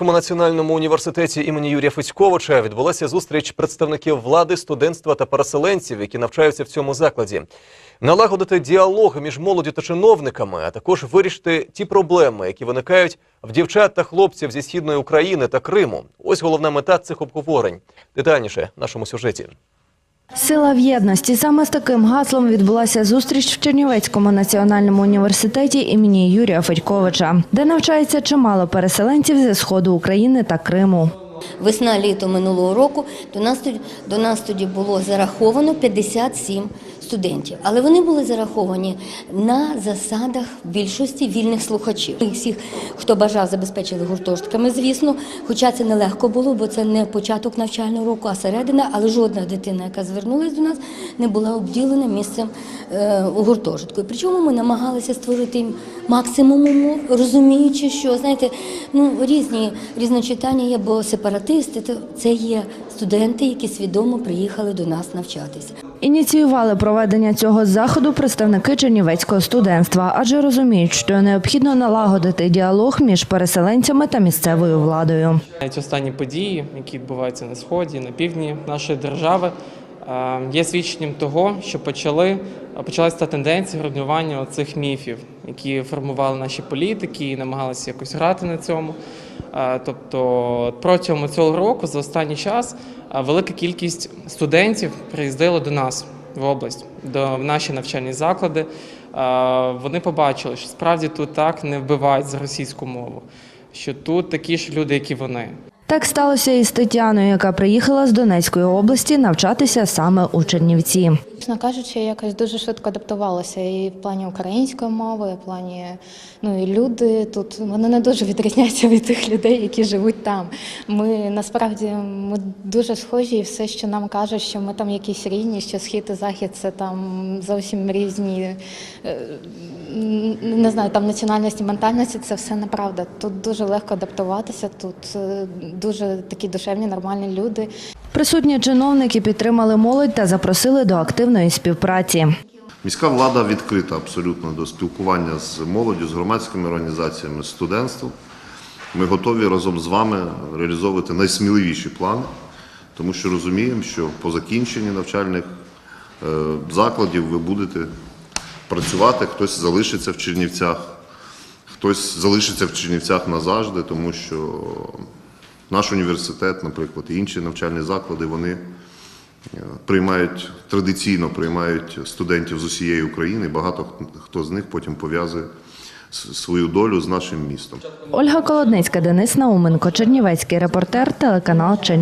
Чернівецькому національному університеті імені Юрія Федьковича відбулася зустріч представників влади, студентства та переселенців, які навчаються в цьому закладі. Налагодити діалог між молоді та чиновниками, а також вирішити ті проблеми, які виникають в дівчат та хлопців зі східної України та Криму. Ось головна мета цих обговорень. Детальніше в нашому сюжеті. Сила в єдності. Саме з таким гаслом відбулася зустріч в Чернівецькому національному університеті імені Юрія Федьковича, де навчається чимало переселенців зі сходу України та Криму. Весна літо минулого року до нас тоді, до нас тоді було зараховано 57 студентів, але вони були зараховані на засадах більшості вільних слухачів. Всіх, хто бажав, забезпечили гуртожитками, звісно. Хоча це нелегко було, бо це не початок навчального року, а середина. Але жодна дитина, яка звернулася до нас, не була обділена місцем е, у гуртожитку. Причому ми намагалися створити максимум умов, розуміючи, що знаєте, ну різні різночитання є, бо сепаратисти це є студенти, які свідомо приїхали до нас навчатися. Ініціювали проведення цього заходу представники чернівецького студентства, адже розуміють, що необхідно налагодити діалог між переселенцями та місцевою владою. Ці останні події, які відбуваються на сході, на півдні нашої держави, є свідченням того, що почали почалася та тенденція руйнування цих міфів, які формували наші політики і намагалися якось грати на цьому. Тобто протягом цього року, за останній час, велика кількість студентів приїздила до нас в область, до в наші навчальні заклади. Вони побачили, що справді тут так не вбивають за російську мову, що тут такі ж люди, як і вони. Так сталося і з Тетяною, яка приїхала з Донецької області навчатися саме у Чернівці. Чесно кажучи, я якось дуже швидко адаптувалася і в плані української мови, і в плані ну і люди тут вони не дуже відрізняються від тих людей, які живуть там. Ми насправді ми дуже схожі, і все, що нам кажуть, що ми там якісь різні, що схід і захід це там зовсім різні. Не знаю, там національності, ментальності це все неправда. Тут дуже легко адаптуватися. Тут е, дуже такі душевні, нормальні люди. Присутні чиновники підтримали молодь та запросили до активної співпраці. Міська влада відкрита абсолютно до спілкування з молоддю, з громадськими організаціями, з студентством. Ми готові разом з вами реалізовувати найсміливіші плани, тому що розуміємо, що по закінченні навчальних е, закладів ви будете працювати, хтось залишиться в Чернівцях, хтось залишиться в Чернівцях назавжди, тому що наш університет, наприклад, і інші навчальні заклади, вони е, приймають традиційно приймають студентів з усієї України. Багато хто з них потім пов'язує свою долю з нашим містом. Ольга Колодницька, Денис Науменко, Чернівецький репортер, телеканал Чернівці.